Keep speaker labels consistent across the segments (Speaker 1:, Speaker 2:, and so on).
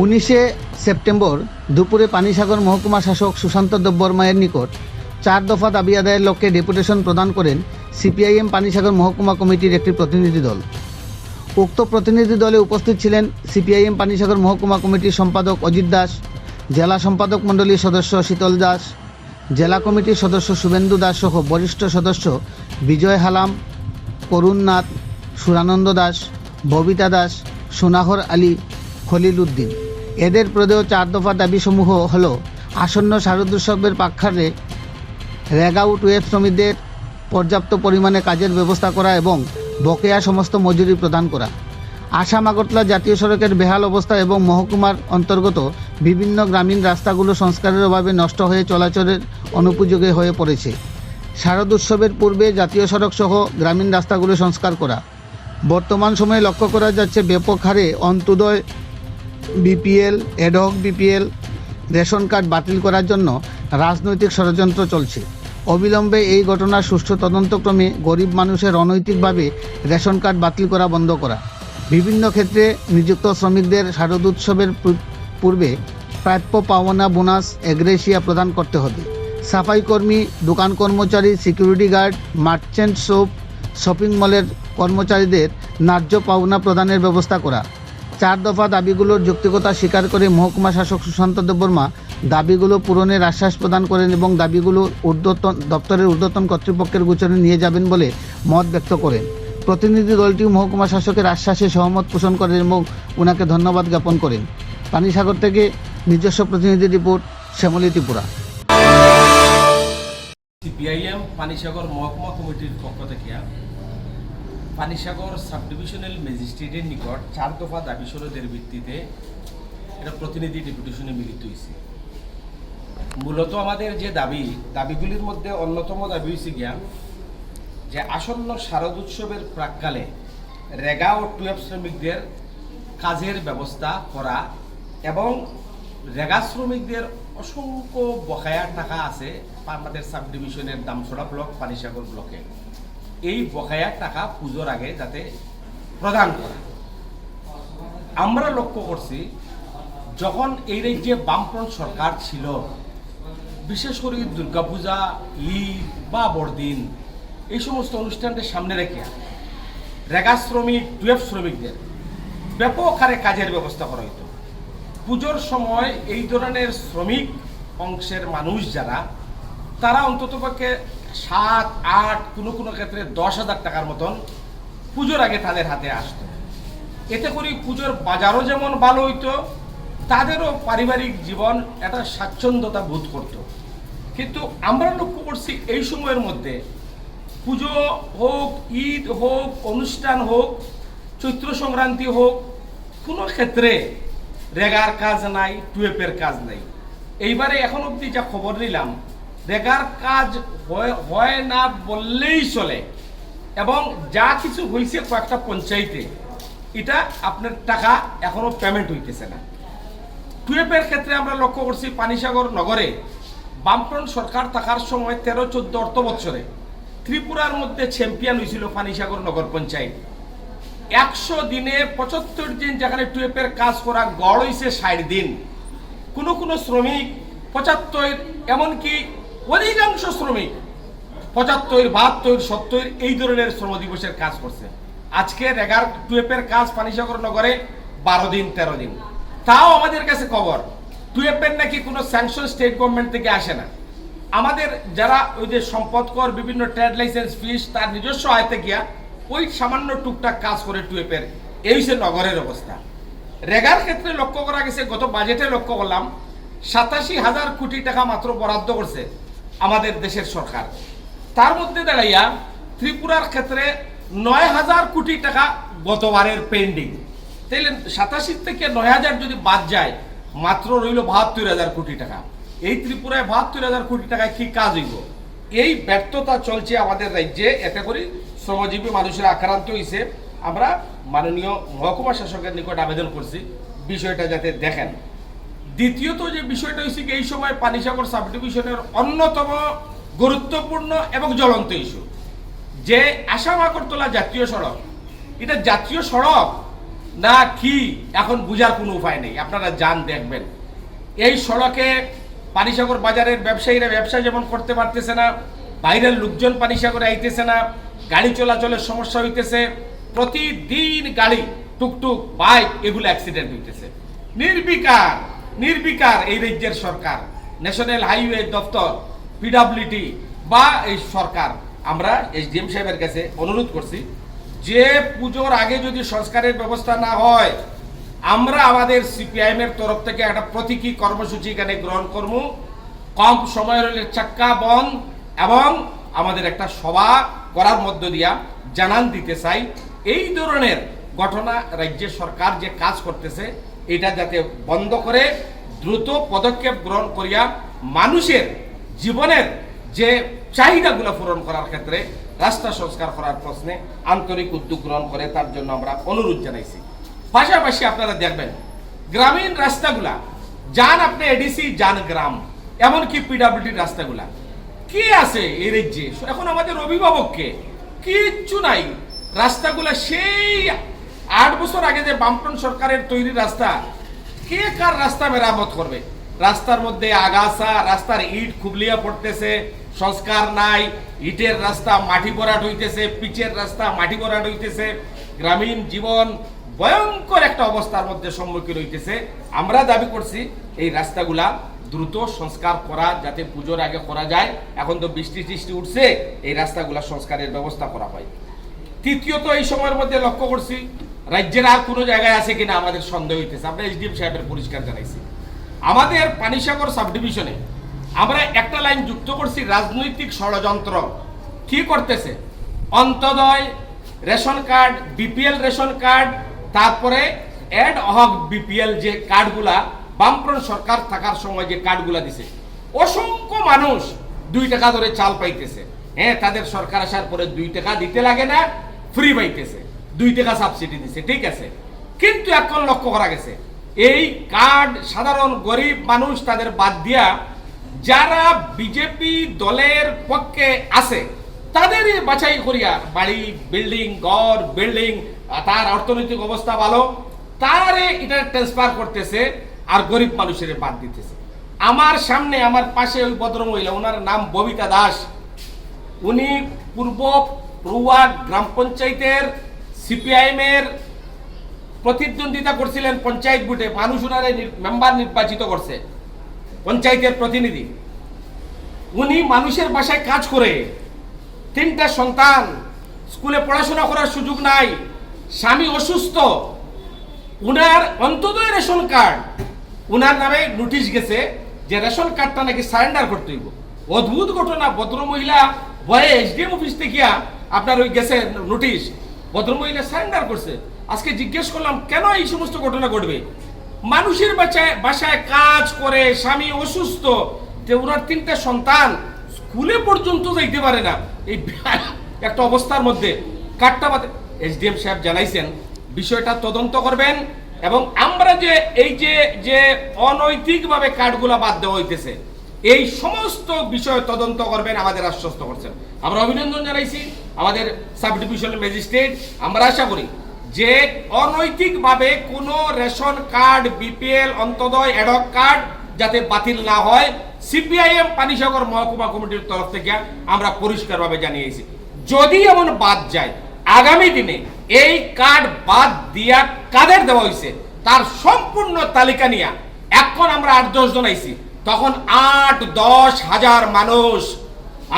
Speaker 1: উনিশে সেপ্টেম্বর দুপুরে পানিসাগর মহকুমা শাসক সুশান্ত দেববর্মায়ের নিকট চার দফা দাবি আদায়ের লক্ষ্যে ডেপুটেশন প্রদান করেন সিপিআইএম পানিসাগর মহকুমা কমিটির একটি প্রতিনিধি দল। উক্ত প্রতিনিধি দলে উপস্থিত ছিলেন সিপিআইএম পানিসাগর মহকুমা কমিটির সম্পাদক অজিত দাস, জেলা সম্পাদক মণ্ডলীর সদস্য শীতল দাস, জেলা কমিটির সদস্য শুভেন্দু দাস সহ বরিষ্ঠ সদস্য বিজয় হালাম করুণ নাথ সুরানন্দ দাস, ববিতা দাস, সোনাহর আলী খলিল উদ্দিন এদের প্রদেয় চার দফা দাবিসমূহ হল আসন্ন শারদোৎসবের পাক্ষারে রেগাউট ওয়েব শ্রমিকদের পর্যাপ্ত পরিমাণে কাজের ব্যবস্থা করা এবং বকেয়া সমস্ত মজুরি প্রদান করা। আসাম আগরতলা জাতীয় সড়কের বেহাল অবস্থা এবং মহকুমার অন্তর্গত বিভিন্ন গ্রামীণ রাস্তাগুলো সংস্কারের অভাবে নষ্ট হয়ে চলাচলের অনুপযোগী হয়ে পড়েছে। শারদ উৎসবের পূর্বে জাতীয় সড়ক সহ গ্রামীণ রাস্তাগুলো সংস্কার করা। বর্তমান সময়ে লক্ষ্য করা যাচ্ছে ব্যাপক হারে Antyodaya BPL ad hoc BPL ration card বাতিল করার জন্য রাজনৈতিক ষড়যন্ত্র চলছে। অবিলম্বে এই ঘটনার সুষ্ঠু তদন্তক্রমে গরিব মানুষের অনৈতিকভাবে রেশন কার্ড বাতিল করা বন্ধ করা। বিভিন্ন ক্ষেত্রে নিযুক্ত শ্রমিকদের শারদ উৎসবের পূর্বে প্রাপ্য পাওনা বোনাস এগ্রেসিয়া প্রদান করতে হবে। সাফাই কর্মী, দোকান কর্মচারী, security guard, merchant shop shopping মলের কর্মচারীদের ন্যায্য পাওনা প্রদানের ব্যবস্থা করা। চার দফা দাবিগুলোর যৌক্তিকতা স্বীকার করে মহকুমা শাসক সুশান্ত দেববর্মা দাবিগুলো পূরণের আশ্বাস প্রদান করেন এবং দাবিগুলো ঊর্ধ্বতন দপ্তরের ঊর্ধ্বতন কর্তৃপক্ষের গোচরে নিয়ে যাবেন বলে মত ব্যক্ত করেন। প্রতিনিধি দলটি মহকুমা শাসকের আশ্বাসে সহমত পোষণ করেন এবং ওনাকে ধন্যবাদ জ্ঞাপন করেন। পানিসাগর থেকে নিজস্ব প্রতিনিধি রিপোর্ট, শ্যামলী ত্রিপুরা।
Speaker 2: সিপিআইএম, পানিসাগর মহকুমা কমিটির পক্ষ থেকে পানিসাগর সাব ডিভিশনাল ম্যাজিস্ট্রেটের নিকট চার দফা দাবি সনদের ভিত্তিতে এটা প্রতিনিধি ডেপুটেশনে মিলিত হয়েছে মূলত আমাদের যে দাবি, দাবিগুলির মধ্যে অন্যতম দাবি হয়েছে গিয়া যে আসন্ন শারদ উৎসবের প্রাককালে রেগা ও টুয়েলভ শ্রমিকদের কাজের ব্যবস্থা করা এবং রেগা শ্রমিকদের অসংখ্য বকেয়া টাকা আছে আমাদের সাব ডিভিশনের দামছড়া ব্লক পানিসাগর ব্লকে। এই বকেয়া টাকা পুজোর আগে যাতে প্রদান করে। আমরা লক্ষ্য করছি, যখন এই রাজ্যে বামফ্রন্ট সরকার ছিল, বিশেষ করে দুর্গাপূজা, ঈদ বা বড়দিন, এই সমস্ত অনুষ্ঠানকে সামনে রেখে রেগা শ্রমিক, টুয়েলভ শ্রমিকদের ব্যাপক হারে কাজের ব্যবস্থা করা হতো পুজোর সময় এই ধরনের শ্রমিক অংশের মানুষ যারা, তারা অন্ততপক্ষে সাত, আট, কোনো কোনো ক্ষেত্রে দশ হাজার টাকার মতন পুজোর আগে তাদের হাতে আসতো। এতে করে পুজোর বাজারও যেমন ভালো হইতো, তাদেরও পারিবারিক জীবন একটা স্বাচ্ছন্দ্যতা বোধ করত। কিন্তু আমরা লক্ষ্য করছি এই সময়ের মধ্যে পুজো হোক, ঈদ হোক, অনুষ্ঠান হোক, চৈত্র সংক্রান্তি হোক, কোনো ক্ষেত্রে রেগার কাজ নাই, টুয়েপের কাজ নাই। এইবারে এখন অবধি যা খবর নিলাম রেগার কাজ হয় না বললেই চলে। এবং যা কিছু হয়েছে কয়েকটা পঞ্চায়েতে, এটা আপনার টাকা এখনও পেমেন্ট হইতেছে না। টুয়েপের ক্ষেত্রে আমরা লক্ষ্য করছি, পানিসাগর নগরে বামফ্রন্ট সরকার থাকার সময় তেরো, চোদ্দ অর্থ বছরে ত্রিপুরার মধ্যে চ্যাম্পিয়ন হয়েছিল পানিসাগর নগর পঞ্চায়েত। একশো দিনে পঁচাত্তর দিন যেখানে টুয়েপের কাজ করা গড় হয়েছে ষাট দিন। কোনো কোনো শ্রমিক পঁচাত্তর, এমনকি অধিকাংশ শ্রমিক, পঁচাত্তর, বাহাত্তর, সত্তর এই ধরনের শ্রম দিবসের কাজ করছে। আজকে রেগার টুয়েপের কাজ পানিসাগর নগরে বারো দিন, তেরো দিন। তাও আমাদের কাছে খবর টুয়েপের নাকি কোনো স্যাংশন স্টেট গভর্নমেন্ট থেকে আসে না। আমাদের যারা ওই যে সম্পদকর বিভিন্ন ট্রেড লাইসেন্স ফিস তার নিজস্ব আয়তে গিয়া ওই সামান্য টুকটাক কাজ করে টুয়েপের এই হচ্ছে নগরের অবস্থা। রেগার ক্ষেত্রে লক্ষ্য করা গেছে, গত বাজেটে লক্ষ্য করলাম, সাতাশি হাজার কোটি টাকা মাত্র বরাদ্দ করছে। আমাদের দেশের সরকার। তার মধ্যে দাঁড়াইয়া ত্রিপুরার ক্ষেত্রে নয় হাজার কোটি টাকা গতবারের পেন্ডিং তাইলে সাতাশি থেকে নয় হাজার যদি বাদ যায়, মাত্র রইল বাহাত্তর হাজার কোটি টাকা। এই ত্রিপুরায় বাহাত্তর হাজার কোটি টাকায় কি কাজ হইব? এই ব্যর্থতা চলছে আমাদের রাজ্যে। এতে করে শ্রমজীবী মানুষের আক্রান্ত হয়েছে আমরা মাননীয় মহকুমা শাসকের নিকট আবেদন করছি, বিষয়টা যাতে দেখেন। দ্বিতীয়ত যে বিষয়টা হয়েছে এই সময় পানিসাগর সাব ডিভিশনের অন্যতম গুরুত্বপূর্ণ এবং জ্বলন্ত ইস্যু যে আসাম আগরতলা জাতীয় সড়ক। এটা জাতীয় সড়ক? না কি? এখন বুঝার কোনো উপায় নেই। আপনারা যান, দেখবেন। এই সড়কে পানিসাগর বাজারের ব্যবসায়ীরা ব্যবসা যেমন করতে পারতেছে না, বাইরের লোকজন পানিসাগরে আইতেছে না, গাড়ি চলাচলের সমস্যা হইতেছে, প্রতিদিন গাড়ি, টুকটুক, বাইক, এগুলো অ্যাক্সিডেন্ট হইতেছে। নির্বিকার। নির্বিকার এই রাজ্যের সরকার ন্যাশনাল হাইওয়ে দপ্তর পিডাব্লিউডি বা এই সরকার। আমরা এসডিএম সাহেবের কাছে অনুরোধ করছি, যে পুজোর আগে যদি সংস্কারের ব্যবস্থা না হয়, আমরা আমাদের সিপিআইএম এর তরফ থেকে একটা প্রতীকী কর্মসূচি এখানে গ্রহণ করব। কম সময়ের হলে চাক্কা বন্ধ এবং আমাদের একটা সভা করার মধ্য দিয়া জানান দিতে চাই। এই ধরনের ঘটনা রাজ্যের সরকার যে কাজ করতেছে এটা যাতে বন্ধ করে, দ্রুত পদক্ষেপ গ্রহণ করিয়া মানুষের জীবনের যে চাহিদাগুলো পূরণ করার ক্ষেত্রে রাস্তা সংস্কার করার প্রশ্নে আন্তরিক উদ্যোগ গ্রহণ করে, তার জন্য আমরা অনুরোধ জানাইছি। পাশাপাশি আপনারা দেখবেন, গ্রামীণ রাস্তাগুলা, যান আপনি এডিসি, যান গ্রাম, এমনকি পিডাব্লিউডি রাস্তাগুলা, কি আছে এই রাজ্যে? এখন আমাদের অভিভাবককে কিচ্ছু নাই। রাস্তাগুলা সেই আট বছর আগে যে বামপন সরকারের তৈরি রাস্তা, কে কার রাস্তা মেরামত করবে? রাস্তার মধ্যে আগাছা, রাস্তার ইট খুবলিয়া পড়তেছে, সংস্কার নাই, ইটের রাস্তা মাটি ভরাট হইতেছে, পিচের রাস্তা মাটি ভরাট হইতেছে, গ্রামীণ জীবন ভয়ঙ্কর একটা অবস্থার মধ্যে সম্মুখীন হইতেছে। আমরা দাবি করছি এই রাস্তাগুলা দ্রুত সংস্কার করা, যাতে পুজোর আগে করা যায়। এখন তো বৃষ্টি টিষ্টি উঠছে, এই রাস্তাগুলা সংস্কারের ব্যবস্থা করা হয়। তৃতীয়ত এই সময়ের মধ্যে লক্ষ্য করছি রাজ্যের আর কোনো জায়গায় আছে কিনা আমাদের সন্দেহ হইতেছে। আমরা এসডিএম সাহেবের পরিষ্কার জানাইছি। আমাদের পানিসাগর সাব ডিভিশনে আমরা একটা লাইন যুক্ত করছি, রাজনৈতিক ষড়যন্ত্র। কি করতেছে? Antyodaya ration card, BPL ration card, তারপরে অ্যাড হক বিপিএল যে কার্ডগুলা, বামফ্রন্ট সরকার থাকার সময় যে কার্ডগুলা দিছে। অসংখ্য মানুষ দুই টাকা ধরে চাল পাইতেছে। হ্যাঁ তাদের সরকার আসার পরে দুই টাকা দিতে লাগে না ফ্রি পাইতেছে। দুই টাকা সাবসিডি দিছে, ঠিক আছে? কিন্তু এখন লক্ষ্য করা গেছে, এই কার্ড সাধারণ গরিব মানুষ তাদের বাদ দিয়া যারা বিজেপি দলের পক্ষে আছে, তাদেরই বাছাই করিয়া বাড়ি বিল্ডিং ঘর বিল্ডিং তার অর্থনৈতিক অবস্থা ভালো, তারে এটা ট্রান্সফার করতেছে আর গরিব মানুষের বাদ দিতেছে। আমার সামনে, আমার পাশে ওই ভদ্রমহিলা, ওনার নাম ববিতা দাস। উনি পূর্ব রুয়া গ্রাম পঞ্চায়েতের সিপিআইএম এর প্রতিদ্বন্দ্বিতা করছিলেন পঞ্চায়েত বুটে মানুষ উনারে মেম্বার নির্বাচিত করছে, পঞ্চায়েতের প্রতিনিধি। উনি মানুষের বাসায় কাজ করে, তিনটা সন্তান, স্কুলে পড়াশোনা করার সুযোগ নাই, স্বামী অসুস্থ, উনার অন্তদয় রেশন কার্ড, উনার নামে নোটিশ গেছে যে রেশন কার্ডটা নাকি সারেন্ডার করতে হইব। অদ্ভুত ঘটনা, ভদ্রমহিলা ভয়ে এসডিএম অফিস থেকে আপনার ওই গেছে নোটিশ। ভদ্রমহিলা সারেন্ডার করছে। আজকে জিজ্ঞেস করলাম, কেন এই সমস্ত ঘটনা ঘটবে? মানুষের বাসায় বাসায় কাজ করে, স্বামী অসুস্থ যে ওনার তিনটা সন্তান স্কুলে পর্যন্ত যাইতে পারে না। এই একটা অবস্থার মধ্যে কাটটা বাদে এসডিএম সাহেব জানাইছেন, বিষয়টা তদন্ত করবেন এবং আমরা যে এই যে যে অনৈতিকভাবে কার্ডগুলা বাদ দেওয়া হইতেছে, এই সমস্ত বিষয় তদন্ত করবেন, আমাদের আশ্বস্ত করছেন। আমরা অভিনন্দন জানাইছি। আমাদের সাব ডিভিশনাল ম্যাজিস্ট্রেট আমরা আশা করি যে অনৈতিকভাবে কোনো ration card, BPL, Antyodaya ad hoc card যাতে বাতিল না হয়, সিপিআইএম, পানিসাগর মহকুমা কমিটির তরফ থেকে আমরা পরিষ্কারভাবে জানিয়েছি। যদি এমন বাদ যায়, আগামী দিনে এই কার্ড বাদ দিয়া কাদের দেওয়া হয়েছে, তার সম্পূর্ণ তালিকা নিয়ে এখন আমরা আট দশ জন আইছি, তখন আট দশ হাজার মানুষ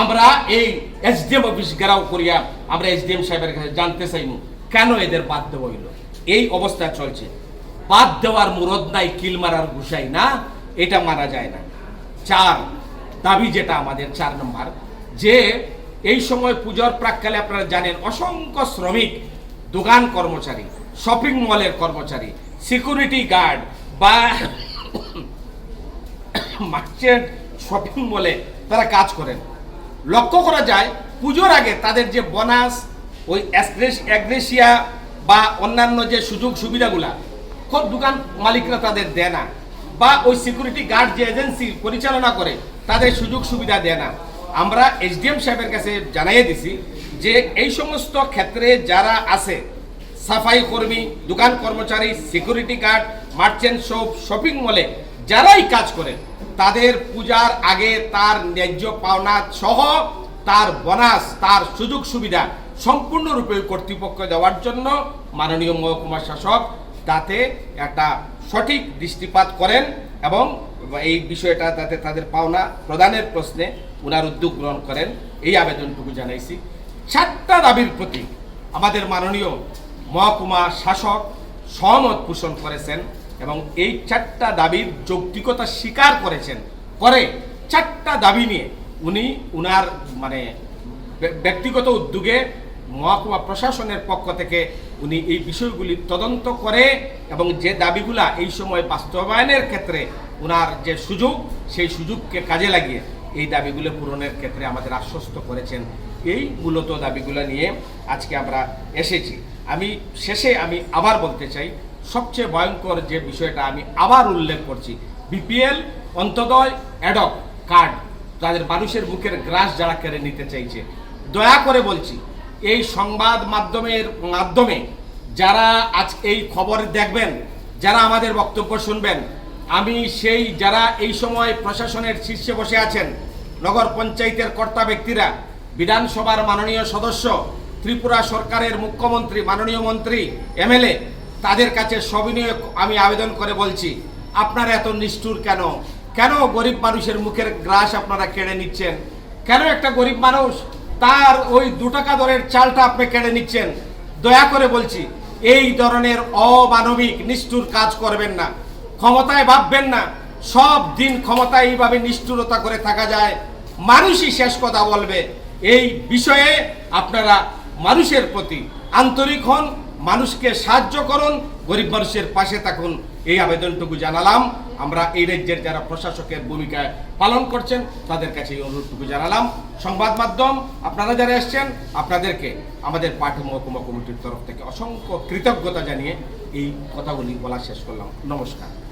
Speaker 2: আমরা এই এসডিএম অফিস ঘেরাও করিয়া আমরা এসডিএম সাহেবের কাছে জানতে চাইমু কেন এদের বাদ দেওয়া হইল? এই অবস্থা চলছে। বাদ দেওয়ার মুরদ নাই, কিল মারার ঘুষাই না, এটা মারা যায় না। চার, দাবি যেটা আমাদের চার নম্বর, যে এই সময় পুজোর প্রাককালে আপনারা জানেন, অসংখ্য শ্রমিক, দোকান কর্মচারী শপিং মলের কর্মচারী সিকিউরিটি গার্ড বা মার্চেন্ট শপিং মলে তারা কাজ করেন। লক্ষ্য করা যায়, পুজোর আগে তাদের যে বোনাস, ওই অ্যাগ্রেসিয়া বা অন্যান্য যে সুযোগ সুবিধাগুলা খুব দোকান মালিকরা তাদের দেয় না। বা ওই সিকিউরিটি গার্ড যে এজেন্সি পরিচালনা করে, তাদের সুযোগ সুবিধা দেয় না। আমরা এসডিএম সাহেবের কাছে জানাইয়ে দিছি যে, এই সমস্ত ক্ষেত্রে যারা আছে, সাফাই কর্মী, দোকান কর্মচারী security guard merchant shop shopping মলে যারাই কাজ করেন তাদের পূজার আগে তার ন্যায্য পাওনা সহ তার বোনাস, তার সুযোগ সুবিধা সম্পূর্ণরূপে কর্তৃপক্ষ দেওয়ার জন্য মাননীয় মহকুমা শাসক তাতে একটা সঠিক দৃষ্টিপাত করেন এবং এই বিষয়টা তাতে তাদের পাওনা প্রদানের প্রশ্নে উনার উদ্যোগ গ্রহণ করেন। এই আবেদনটুকু জানাইছি। চারটা দাবির প্রতি আমাদের মাননীয় মহকুমা শাসক সহমত পোষণ করেছেন। এবং এই চারটা দাবির যৌক্তিকতা স্বীকার করেছেন, করে চারটা দাবি নিয়ে উনি উনার মানে ব্যক্তিগত উদ্যোগে মহকুমা প্রশাসনের পক্ষ থেকে উনি এই বিষয়গুলি তদন্ত করে এবং যে দাবিগুলা এই সময় বাস্তবায়নের ক্ষেত্রে উনার যে সুযোগ, সেই সুযোগকে কাজে লাগিয়ে এই দাবিগুলো পূরণের ক্ষেত্রে আমাদের আশ্বস্ত করেছেন। এই মূলত দাবিগুলো নিয়ে আজকে আমরা এসেছি। আমি শেষে আমি আবার বলতে চাই সবচেয়ে ভয়ঙ্কর যে বিষয়টা আমি আবার উল্লেখ করছি। বিপিএল, অন্তদয়, অ্যাডক কার্ড, তাদের মানুষের বুকের গ্রাস যারা কেড়ে নিতে চাইছে। দয়া করে বলছি, এই সংবাদ মাধ্যমের মাধ্যমে যারা আজ এই খবর দেখবেন, যারা আমাদের বক্তব্য শুনবেন, আমি সেই যারা এই সময় প্রশাসনের শীর্ষে বসে আছেন, নগর পঞ্চায়েতের কর্তা ব্যক্তিরা, বিধানসভার মাননীয় সদস্য, ত্রিপুরা সরকারের মুখ্যমন্ত্রী, মাননীয় মন্ত্রী, এমএলএ তাদের কাছে সবিনয়ে আমি আবেদন করে বলছি, আপনারা এত নিষ্ঠুর কেন? কেন গরিব মানুষের মুখের গ্রাস আপনারা কেড়ে নিচ্ছেন? কেন একটা গরিব মানুষ তার ওই দু টাকা দরের চালটা আপনি কেড়ে নিচ্ছেন? দয়া করে বলছি, এই ধরনের অমানবিক, নিষ্ঠুর কাজ করবেন না। ক্ষমতায় ভাববেন না। সব দিন ক্ষমতায় এইভাবে নিষ্ঠুরতা করে থাকা যায়। মানুষই শেষ কথা বলবে। এই বিষয়ে আপনারা মানুষের প্রতি আন্তরিক হন মানুষকে সাহায্য করুন, গরিব মানুষের পাশে থাকুন। এই আবেদনটুকু জানালাম। আমরা এই রাজ্যের যারা প্রশাসকের ভূমিকা পালন করছেন, তাদের কাছে এই অনুরোধটুকু জানালাম। সংবাদ মাধ্যম, আপনারা যারা এসছেন, আপনাদেরকে আমাদের পাঠ মহকুমা কমিটির তরফ থেকে অসংখ্য কৃতজ্ঞতা জানিয়ে এই কথাগুলি বলা শেষ করলাম। নমস্কার।